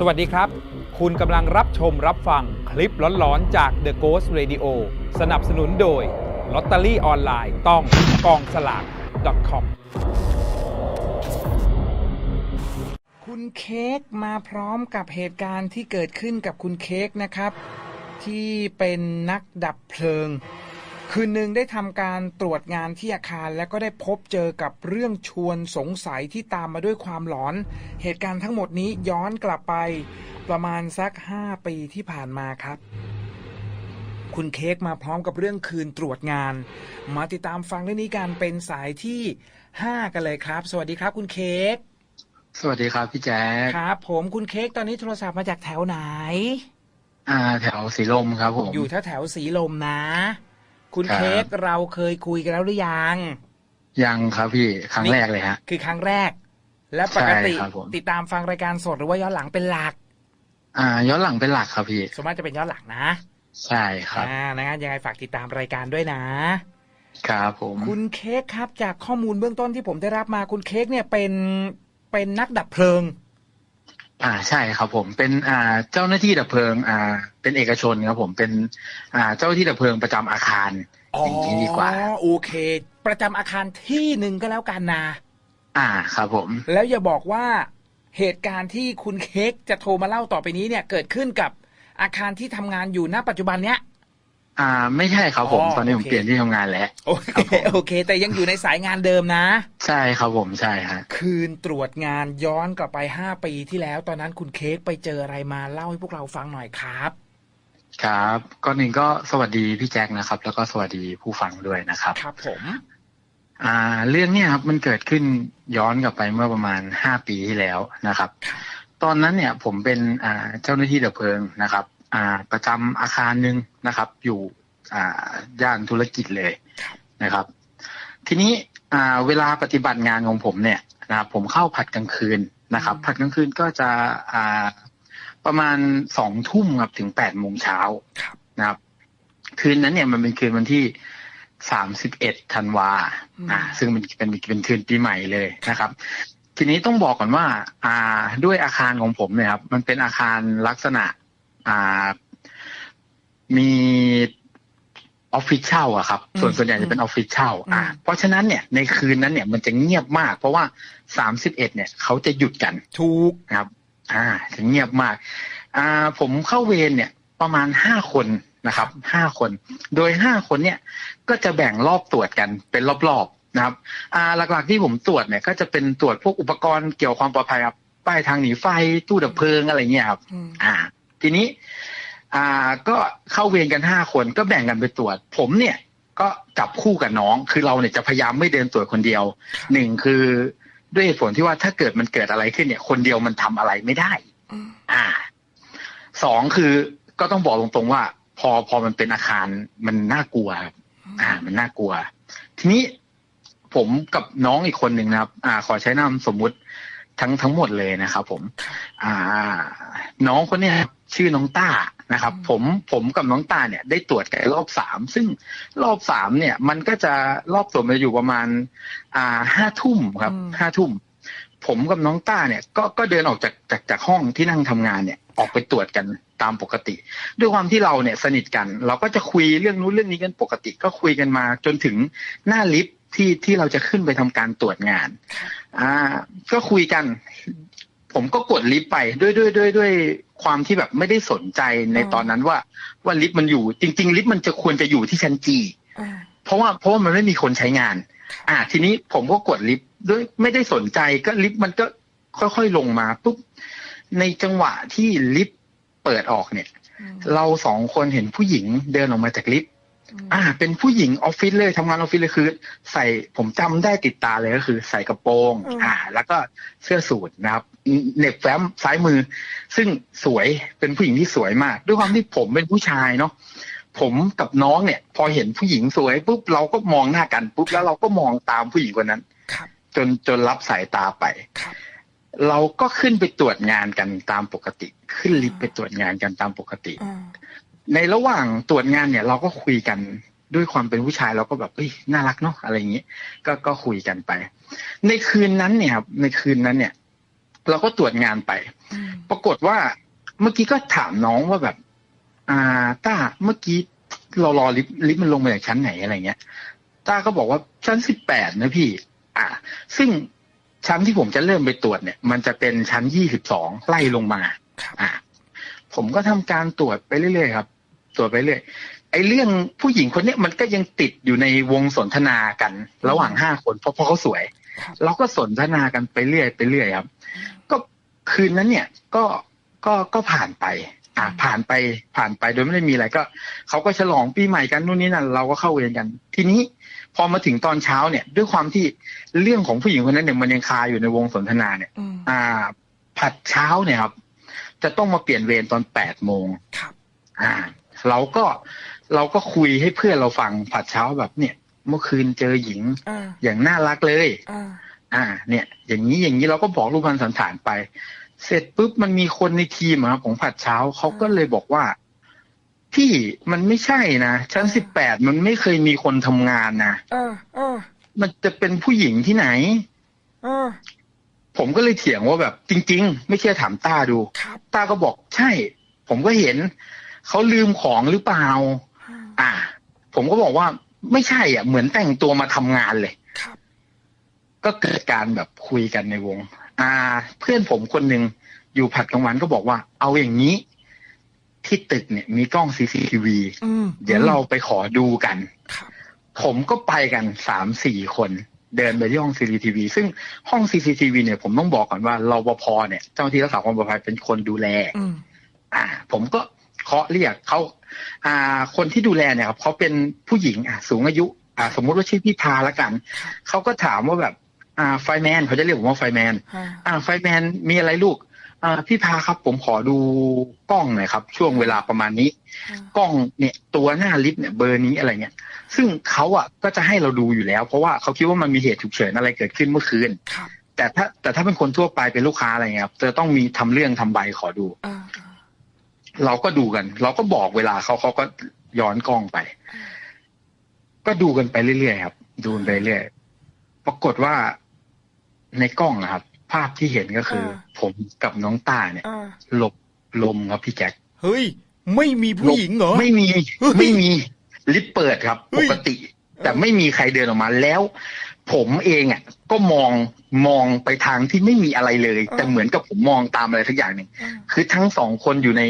สวัสดีครับ คุณกำลังรับชมรับฟังคลิปหลอนๆ จาก The Ghost Radio สนับสนุนโดยลอตเตอรี่ออนไลน์ต้องกองสลาก .com คุณเค้กมาพร้อมกับเหตุการณ์ที่เกิดขึ้นกับคุณเค้กนะครับ ที่เป็นนักดับเพลิง คืนหนึ่งได้ทำการตรวจงานที่อาคารแล้วก็ได้พบเจอกับเรื่องชวนสงสัยที่ตามมาด้วยความหลอน เหตุการณ์ทั้งหมดนี้ย้อนกลับไป ประมาณสัก 5 ปีที่ผ่านมาครับ คุณเค้กมาพร้อมกับเรื่องคืนตรวจงาน มาติดตามฟังเรื่องนี้กันเป็นสายที่ 5 กันเลยครับ สวัสดีครับคุณเค้กสวัสดีครับพี่แจ๊คครับ ผมคุณเค้กตอนนี้โทรศัพท์มาจากแถวไหน อ่า แถวสีลมครับผมอยู่แถวแถวๆสีลมนะ คุณครับเค้กเราเคยคุยกันแล้วหรือยัง ยังครับพี่ครั้งนี่แรกเลยฮะ คือครั้งแรก และปกติใช่ครับผมติดตามฟังรายการสดหรือว่าย้อนหลังเป็นหลัก อ่า ย้อนหลังเป็นหลักครับพี่ส่วนมากจะเป็นย้อนหลังนะ ใช่ครับอ่านะงั้นยังไงฝากติดตามรายการด้วยนะครับผมคุณเค้กครับ จากข้อมูลเบื้องต้นที่ผมได้รับมาคุณเค้กเนี่ยเป็นเป็นนักดับเพลิง อ่าใช่ครับผมเป็นอ่าเจ้าหน้าที่ดับเพลิงอ่าเป็นเอกชนครับผมเป็นอ่าเจ้าหน้าที่ดับเพลิงประจำอาคารอ๋ออย่างนี้ดีกว่า โอเค ประจำอาคารที่หนึ่งก็แล้วกันนะอ่าครับผม แล้วอย่าบอกว่าเหตุการณ์ที่คุณเค้กจะโทรมาเล่าต่อไปนี้เนี่ย เกิดขึ้นกับอาคารที่ทำงานอยู่ณปัจจุบันเนี้ย อ่า ไม่ใช่ครับผมอ๋อตอนนี้ผโอมเค เปลี่ยนที่ทำงานแล้ว โอเคครับผม โอเค แต่ยังอยู่ในสายงานเดิมนะ ใช่ครับผมใช่ฮะ คืนตรวจงานย้อนกลับไป 5 ปีที่แล้ว ตอนนั้นคุณเค้กไปเจออะไรมาเล่าให้พวกเราฟังหน่อยครับ ครับก่อนหนึ่งก็สวัสดีพี่แจ็คนะครับ แล้วก็สวัสดีผู้ฟังด้วยนะครับ ครับผม อ่า เรื่องเนี้ยครับมันเกิดขึ้นย้อนกลับไปเมื่อประมาณห้าปีที่แล้วนะครับ ตอนนั้นเนี่ยผมเป็นอ่าเจ้าหน้าที่ดับเพลิงนะครับอ่า ประจำอาคารหนึ่งนะครับ อยู่อ่าย่านธุรกิจเลยนะครับ ทีนี้อ่าเวลาปฏิบัติงานของผมเนี่ยนะครับผมเข้าผัดกลางคืนนะครับ ผัดกลางคืนก็จะอ่าประมาณสองทุ่มครับถึงแปดโมงเช้าครับนะครับ คืนนั้นเนี่ยมันเป็นคืนวันที่สามสิบเอ็ดธันวาอ่า ซึ่งมันเป็นเป็นคืนปีใหม่เลยนะครับ ทีนี้ต้องบอกก่อนว่า อ่าด้วยอาคารของผมเนี่ยครับ มันเป็นอาคารลักษณะ อ่า มีออฟฟิศเช่าอะครับ ส่วนส่วนใหญ่จะเป็นออฟฟิศเช่า อ่า เพราะฉะนั้นเนี่ยในคืนนั้นเนี่ยมันจะเงียบมาก เพราะว่าสามสิบเอ็ดเนี่ยเขาจะหยุดกันถูกนะครับ อ่าถึงเงียบมาก อ่า ผมเข้าเวรเนี่ย ประมาณห้าคนนะครับห้าคน โดยห้าคนเนี่ย ก็จะแบ่งรอบตรวจกันเป็นรอบๆนะครับ อ่า หลักๆที่ผมตรวจเนี่ย ก็จะเป็นตรวจพวกอุปกรณ์เกี่ยวกับความปลอดภัยครับป้ายทางหนีไฟตู้ดับเพลิงอะไรเงี้ยครับอืมอ่า ทีนี้ อ่าก็เข้าเวรกันห้าคนก็แบ่งกันไปตรวจ ผมเนี่ย ก็จับคู่กับน้อง คือเราเนี่ยจะพยายามไม่เดินตรวจคนเดียวหนึ่งคือด้วยเหตุผลที่ว่าถ้าเกิดมันเกิดอะไรขึ้นเนี่ย คนเดียวมันทำอะไรไม่ได้ อ่าสองคือก็ต้องบอกตรงๆว่า พอพอมันเป็นอาคารมันน่ากลัวครับอ่า มันน่ากลัว ทีนี้ผมกับน้องอีกคนหนึ่งนะครับ อ่า ขอใช้นามสมมุติทั้งทั้งหมดเลยนะครับผม อ่า น้องคนเนี้ยครับชื่อน้องต้านะครับ ผมผมกับน้องต้าเนี่ยได้ตรวจกันรอบสามซึ่งรอบสามเนี่ย มันก็จะรอบตรวจมันจะอยู่ประมาณ อ่าห้าทุ่มครับอืมห้าทุ่มผมกับน้องต้าเนี่ยก็ก็เดินออกจากจากจากห้องที่นั่งทำงานเนี่ยออกไปตรวจกันตามปกติ ด้วยความที่เราเนี่ยสนิทกัน เราก็จะคุยเรื่องนู้นเรื่องนี้กันปกติ ก็คุยกันมาจนถึงหน้าลิฟท์ที่ที่เราจะขึ้นไปทำการตรวจงาน อ่า ก็คุยกัน ผมก็กดลิฟต์ไปด้วยด้วยด้วยด้วยความที่แบบไม่ได้สนใจในอืมตอนนั้นว่า ว่าลิฟต์มันอยู่ จริง ๆ ลิฟต์มันจะควรจะอยู่ที่ชั้นจีอ่าเพราะว่าเพราะว่ามันไม่มีคนใช้งาน อ่า ทีนี้ผมก็กดลิฟต์ด้วยไม่ได้สนใจก็ลิฟต์มันก็ค่อยๆลงมาปุ๊บในจังหวะที่ลิฟต์เปิดออกเนี่ยอืมเราสองคนเห็นผู้หญิงเดินออกมาจากลิฟต์อ่า เป็นผู้หญิงออฟฟิศเลยทำงานออฟฟิศเลยคือ ใส่ผมจำได้ติดตาเลยก็คือ ใส่กระโปรงอืมอ่า แล้วก็เสื้อสูทนะครับ เหน็บแฟ้มซ้ายมือ ซึ่งสวยเป็นผู้หญิงที่สวยมาก ด้วยความที่ผมเป็นผู้ชายเนาะผมกับน้องเนี่ย พอเห็นผู้หญิงสวยปุ๊บเราก็มองหน้ากันปุ๊บแล้วเราก็มองตามผู้หญิงคนนั้นครับจนจนรับสายตาไปครับเราก็ขึ้นไปตรวจงานกันตามปกติ ขึ้นลิฟต์ไปตรวจงานกันตามปกติอ่าในระหว่างตรวจงานเนี่ย เราก็คุยกันด้วยความเป็นผู้ชายเราก็แบบเอ้ยน่ารักเนาะอะไรอย่างนี้ก็ก็คุยกันไป ในคืนนั้นเนี่ยครับในคืนนั้นเนี่ย เราก็ตรวจงานไปอืมปรากฏว่าเมื่อกี้ก็ถามน้องว่าแบบ อ่าต้าเมื่อกี้เรารอลิฟต์ลิฟต์มันลงมาจากชั้นไหนอะไรเงี้ยต้าก็บอกว่าชั้นสิบแปดนะพี่ อ่า ซึ่งชั้นที่ผมจะเริ่มไปตรวจเนี่ย มันจะเป็นชั้นยี่สิบสองไล่ลงมาครับอ่าผมก็ทำการตรวจไปเรื่อยๆครับ ตรวจไปเรื่อยไอ้เรื่องผู้หญิงคนเนี้ยมันก็ยังติดอยู่ในวงสนทนากัน ระหว่างห้าคนเพราะเพราะเขาสวยครับเราก็สนทนากันไปเรื่อยไปเรื่อยครับก็ คืนนั้นเนี่ยก็ก็ก็ผ่านไปอ่าผ่านไปผ่านไปโดยไม่ได้มีอะไรก็เขาก็ฉลองปีใหม่กันนู่นนี่นั่นเราก็เข้าเวรกัน ทีนี้พอมาถึงตอนเช้าเนี่ย ด้วยความที่เรื่องของผู้หญิงคนนั้นเนี่ยมันยังคาอยู่ในวงสนทนาเนี่ยอืมอ่า ผัดเช้าเนี่ยครับ จะต้องมาเปลี่ยนเวรตอนแปดโมงครับ อ่า เราก็เราก็คุยให้เพื่อนเราฟังผัดเช้าแบบเนี่ย เมื่อคืนเจอหญิงอ่าอย่างน่ารักเลย อ่าอ่า เนี่ย อย่างนี้อย่างนี้เราก็บอกรูปพันสันฐานไป เสร็จปุ๊บมันมีคนในทีมอะครับของผัดเช้าเขาก็เลยบอกว่าพี่มันไม่ใช่นะชั้นสิบแปดมันไม่เคยมีคนทำงานนะเออเออ มันจะเป็นผู้หญิงที่ไหน เออ ผมก็เลยเถียงว่าแบบ จริง ๆ ไม่เชื่อถามต้าดูครับต้าก็บอกใช่ ผมก็เห็นเขาลืมของหรือเปล่า อ่า ผมก็บอกว่าไม่ใช่อะ เหมือนแต่งตัวมาทำงานเลยครับ ก็เกิดการแบบคุยกันในวง อ่า เพื่อนผมคนหนึ่งอยู่ผัดกลางวันก็บอกว่า เอาอย่างนี้ ที่ตึกเนี่ยมีกล้อง CCTV อืมเดี๋ยวเราไปขอดูกันครับผมก็ไปกันสามสี่คน เดินไปที่ห้อง CCTV ซึ่งห้อง CCTV เนี่ยผมต้องบอกก่อนว่ารปภเนี่ย เจ้าหน้าที่รักษาความปลอดภัยเป็นคนดูแลอืมอ่า ผมก็เคาะเรียกเขาอ่า คนที่ดูแลเนี่ยครับเขาเป็นผู้หญิงอะสูงอายุ อ่า สมมุติว่าชื่อพี่พาละกัน เขาก็ถามว่าแบบ อ่า ไฟแมนเขาจะเรียกผมว่าไฟแมนอ่าอ่า ไฟแมนมีอะไรลูก อ่า พี่พาครับผมขอดูกล้องหน่อยครับ ช่วงเวลาประมาณนี้ กล้องเนี่ย ตัวหน้าลิฟต์เนี่ยเบอร์นี้อะไรเงี้ย ซึ่งเขาอะก็จะให้เราดูอยู่แล้ว เพราะว่าเขาคิดว่ามันมีเหตุฉุกเฉินอะไรเกิดขึ้นเมื่อคืนครับแต่ถ้าแต่ถ้าเป็นคนทั่วไปเป็นลูกค้าอะไรเงี้ยครับจะต้องมีทำเรื่องทำใบขอดูอ่าเราก็ดูกัน เราก็บอกเวลาเขาเขาก็ย้อนกล้องไป ก็ดูกันไปเรื่อยๆครับ ดูกันไปเรื่อยปรากฏว่า ในกล้องนะครับ ภาพที่เห็นก็คือผมกับน้องต้าเนี่ยอ่าหลบลมครับพี่แจ็คเฮ้ย ไม่มีผู้หญิงเหรอ ไม่มีเฮ้ยไม่มีลิฟต์เปิดครับเฮ้ปยกติ แต่ไม่มีใครเดินออกมาแล้ว ผมเองอะ ก็มองมองไปทางที่ไม่มีอะไรเลย แต่เหมือนกับผมมองตามอะไรสักอย่างหนึ่งอ่าคือทั้งสองคนอยู่ใน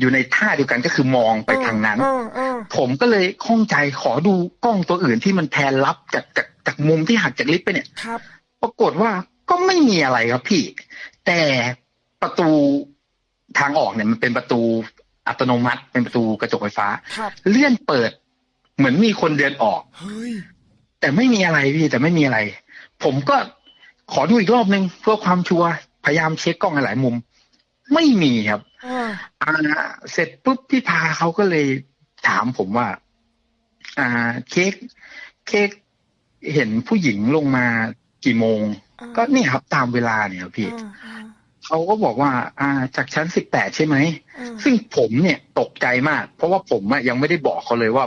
อยู่ในท่าเดียวกันก็คือมองไปทางนั้นเออเออผมก็เลยข้องใจขอดูกล้องตัวอื่นที่มันแพนลับจากจากจากมุมที่หักจากลิฟต์ไปเนี่ยครับ ปรากฏว่าก็ไม่มีอะไรครับพี่ แต่ประตูทางออกเนี่ยมันเป็นประตูอัตโนมัติเป็นประตูกระจกไฟฟ้าครับเลื่อนเปิด เหมือนมีคนเดินออกเฮ้ยแต่ไม่มีอะไรพี่แต่ไม่มีอะไร ผมก็ขอดูอีกรอบนึงเพื่อความชัวร์พยายามเช็คกล้องหลายมุม ไม่มีครับอ่าอ่าเสร็จปุ๊บพี่พาเขาก็เลยถามผมว่า อ่า เค้กเค้กเห็นผู้หญิงลงมา กี่โมงอ่าก็เนี่ยครับตามเวลาเนี่ยครับพี่อ่าอ่าเขาก็บอกว่า อ่า จากชั้นสิบแปดใช่ไหมอ่าซึ่งผมเนี่ยตกใจมาก เพราะว่าผมอะยังไม่ได้บอกเขาเลยว่า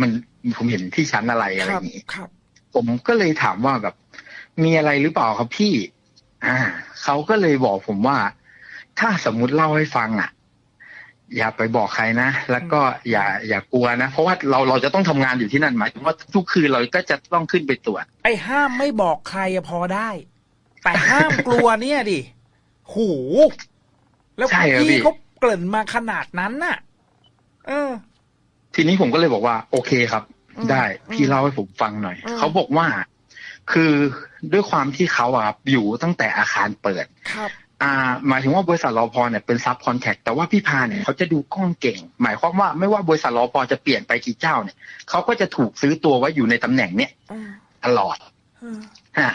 มันผมเห็นที่ชั้นอะไรอะไรคอรับย่างนี้ครับผมก็เลยถามว่าแบบ มีอะไรหรือเปล่าครับพี่ อ่าเขาก็เลยบอกผมว่า ถ้าสมมุติเล่าให้ฟังอะ อย่าไปบอกใครนะ แล้วก็อย่าอย่ากลัวนะ เพราะว่าเราเราจะต้องทำงานอยู่ที่นั่นหมายถึงว่าทุกคืนเราก็จะต้องขึ้นไปตรวจไอ้ห้ามไม่บอกใครอะพอได้ แต่ห้ามกลัวเนี่ยดิโหแล้วใช่ครับพี่พี่เขาเกริ่นมาขนาดนั้นน่ะ เออ ทีนี้ผมก็เลยบอกว่า โอเคครับอืมได้อืมพี่เล่าให้ผมฟังหน่อยอืมเขาบอกว่า คือด้วยความที่เขาอะครับอยู่ตั้งแต่อาคารเปิดครับ อ่าหมายถึงว่าบริษัทรอพอเนี่ยเป็นซับคอนแทคแต่ว่าพี่พาเนี่ยเขาจะดูกล้องเก่ง หมายความว่าไม่ว่าบริษัทรอพอจะเปลี่ยนไปกี่เจ้าเนี่ยเขาก็จะถูกซื้อตัวไว้อยู่ในตำแหน่งเนี่ยอืมตลอดอืมอ่า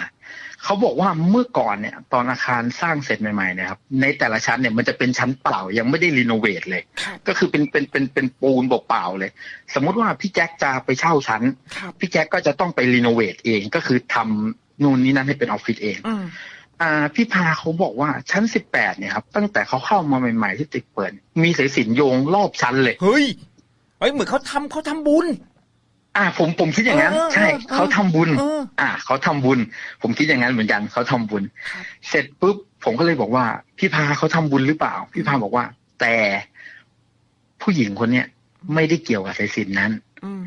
เขาบอกว่าเมื่อก่อนเนี่ย ตอนอาคารสร้างเสร็จใหม่ๆเนะครับในแต่ละชั้นเนี่ยมันจะเป็นชั้นเปล่ายังไม่ได้รีโนเวทเลยครับก็คือเป็นเป็นเป็นเป็นปูนเปล่าๆเลย สมมุติว่าพี่แจ็คจะไปเช่าชั้นครับพี่แจ็คก็จะต้องไปรีโนเวทเองก็คือทำนู่นนี่นั่นให้เป็นออฟฟิศเอง อืมอ่าพี่พาเขาบอกว่าชั้นสิบแปดเนี่ยครับตั้งแต่เขาเข้ามาใหม่ๆที่ตึกเปิด มีสายสิญจนโยงรอบชั้นเลย เฮ้ยเฮ้ยเหมือนเขาทำเขาทำบุญ อ่า ผมผมคิดอย่างนั้น เออใช่ เออเออเขาทำบุญ เอออ่า เขาทำบุญ ผมคิดอย่างนั้นเหมือนกันเขาทำบุญ ครับ เสร็จปุ๊บผมก็เลยบอกว่า พี่พาเขาทำบุญหรือเปล่า พี่พาบอกว่า แต่ผู้หญิงคนเนี้ยไม่ได้เกี่ยวกับสายสิญจนนั้น อืม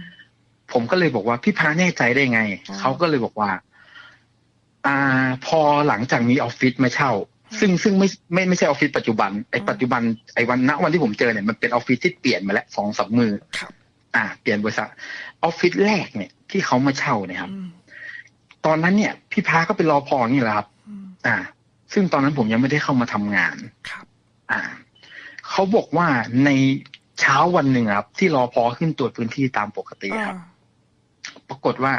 ผมก็เลยบอกว่าพี่พาแน่ใจได้ไงอ๋อเขาก็เลยบอกว่า อ่า พอหลังจากมีออฟฟิศมาเช่า ซึ่งซึ่งไม่ไม่ไม่ใช่ออฟฟิศปัจจุบันไอ้อืมปัจจุบันไอ้วันณวันที่ผมเจอเนี่ยมันเป็นออฟฟิศที่เปลี่ยนมาแล้วสองสามมือครับอ่า เปลี่ยนบริษัทออฟฟิศแรกเนี่ยที่เขามาเช่าเนี่ยครับอืมตอนนั้นเนี่ย พี่พาก็เป็นรอพออย่างนี้แหละครับอืมอ่า ซึ่งตอนนั้นผมยังไม่ได้เข้ามาทำงานครับ อ่าเขาบอกว่าในเช้าวันหนึ่งครับ ที่รอพอขึ้นตรวจพื้นที่ตามปกติครับ ปรากฏว่า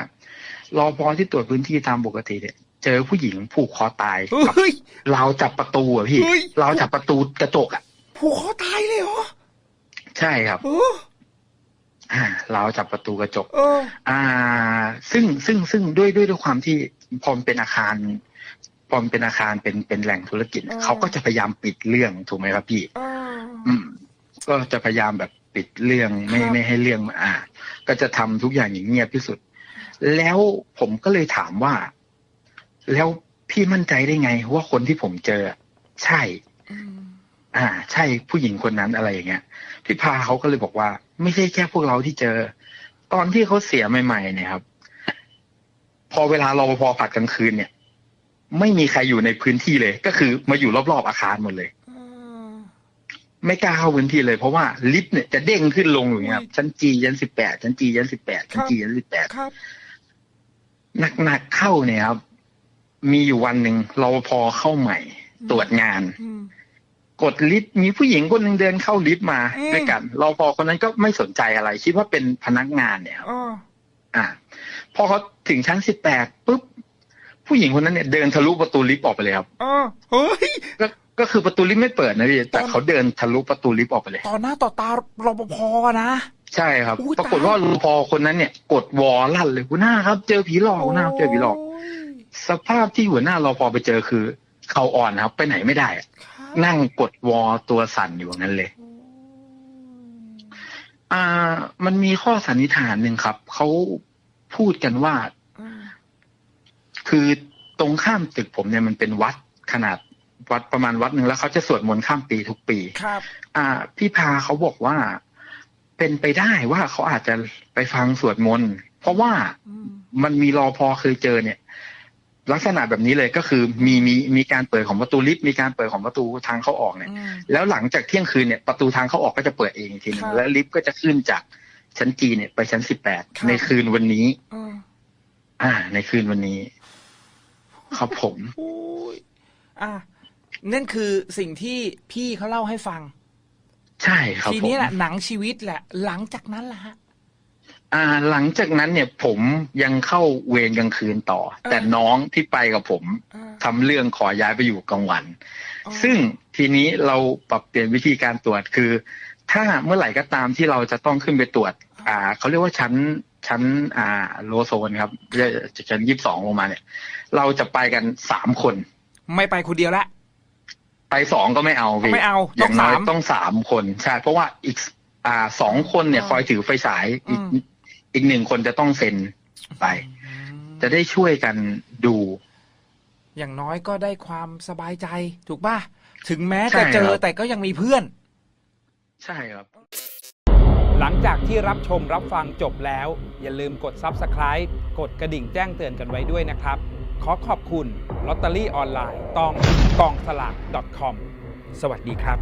รอพอที่ตรวจพื้นที่ตามปกติเนี่ย เจอผู้หญิงผูกคอตายกับเฮ้ยราวจับประตูอะพี่เฮ้ยราวจับประตูกระจกอะผูกคอตายเลยเหรอ ใช่ครับเอออ่าราวจับประตูกระจกเอออ่า ซึ่งซึ่งซึ่งด้วยด้วยด้วยความที่พอมนเป็นอาคารพอมนเป็นอาคารเป็นเป็นแหล่งธุรกิจอ๋อเขาก็จะพยายามปิดเรื่องถูกไหมครับพี่เอออืม ก็จะพยายามแบบปิดเรื่องไม่ครับไม่ให้เรื่องมาอ่า ก็จะทำทุกอย่างอย่างเงียบที่สุด แล้วผมก็เลยถามว่า แล้วพี่มั่นใจได้ไงว่าคนที่ผมเจอใช่อืมอ่า ใช่ผู้หญิงคนนั้นอะไรอย่างเงี้ยพี่พาเขาก็เลยบอกว่า ไม่ใช่แค่พวกเราที่เจอ ตอนที่เขาเสียใหม่ๆเนี่ยครับ พอเวลารปภผัดกลางคืนเนี่ย ไม่มีใครอยู่ในพื้นที่เลย ก็คือมาอยู่รอบๆอาคารหมดเลยเออไม่กล้าเข้าพื้นที่เลยเพราะว่าลิฟต์เนี่ยจะเด้งขึ้นลงอย่างเงี้ยครับอุ้ยชั้นจียันสิบแปดชั้นจียันสิบแปดชั้นครับจียันสิบแปดครับหนักๆเข้าเนี่ยครับ มีอยู่วันหนึ่งรปภเข้าใหม่ตรวจงานอืมกดลิฟต์มีผู้หญิงคนหนึ่งเดินเข้าลิฟต์มาอืมด้วยกันรปภคนนั้นก็ไม่สนใจอะไร คิดว่าเป็นพนักงานเนี่ยครับเอออ่า พอเขาถึงชั้นสิบแปดปุ๊บผู้หญิงคนนั้นเนี่ยเดินทะลุประตูลิฟต์ออกไปเลยครับเออเฮ้ยก็ก็คือประตูลิฟต์ไม่เปิดนะพี่แต่ตอนเขาเดินทะลุประตูลิฟต์ออกไปเลย ต่อหน้าต่อตารปภนะใช่ครับอุ๊ยปรากฏว่ารปภคนนั้นเนี่ย กดวอลลั่นเลยหัวหน้าครับ เจอผีหลอกหัวหน้าครับเจอผีหลอกโสภาพที่หัวหน้ารปภไปเจอคือ เขาอ่อนครับ ไปไหนไม่ได้อะครับนั่งกดวอลตัวสั่นอยู่อย่างนั้นเลยโอ้ยอ่า มันมีข้อสันนิษฐานหนึ่งครับ เขาพูดกันว่าอืมคือตรงข้ามตึกผมเนี่ยมันเป็นวัดขนาดวัดประมาณวัดหนึ่งแล้วเขาจะสวดมนต์ข้ามปีทุกปี ครับ อ่า พี่พาเขาบอกว่าเป็นไปได้ว่าเขาอาจจะไปฟังสวดมนต์เพราะว่าอืมมันมีรอพอเคยเจอเนี่ย ลักษณะแบบนี้เลยก็คือมีมีมีการเปิดของประตูลิฟต์มีการเปิดของประตูทางเข้าออกเนี่ยอืมแล้วหลังจากเที่ยงคืนเนี่ยประตูทางเข้าออกก็จะเปิดเองอีกทีหนึคงรับแล้วลิฟต์ก็จะขึ้นจากชั้นจีเนี่ยไปชั้นสิบแปดครับในคืนวันนี้เอออ่า ในคืนวันนี้ครับผมโอ้ยอะนั่นคือสิ่งที่พี่เขาเล่าให้ฟัง ใช่ครับทีผมนี้แหละหนังชีวิตแหละ หลังจากนั้นล่ะฮะ อ่าหลังจากนั้นเนี่ยผมยังเข้าเวรกลางคืนต่อเออแต่น้องที่ไปกับผมเออทำเรื่องขอย้ายไปอยู่กลางวันอ๋อซึ่งทีนี้เราปรับเปลี่ยนวิธีการตรวจคือ ถ้าเมื่อไหร่ก็ตามที่เราจะต้องขึ้นไปตรวจ อ่าเขาเรียกว่าชั้นชั้นอ่าโลโซนครับจะชั้นยี่สิบสองลงมาเนี่ย เราจะไปกันสามคน ไม่ไปคนเดียวละไปสองก็ไม่เอาพี่ไม่เอาอต้องย่างน้อยสามต้องสามคนใช่เพราะว่าอีกอ่าสองคนเนี่ยอ๋อคอยถือไฟฉายอีก อืมอีกหนึ่งคนจะต้องเซ็นไป จะได้ช่วยกันดู อย่างน้อยก็ได้ความสบายใจถูกป่ะ ถึงแม้ใช่จะเจอครับแต่ก็ยังมีเพื่อน ใช่ครับ หลังจากที่รับชมรับฟังจบแล้ว อย่าลืมกด Subscribe กดกระดิ่งแจ้งเตือนกันไว้ด้วยนะครับ ขอขอบคุณลอตเตอรี่ออนไลน์ตองกองสลาก .com สวัสดีครับ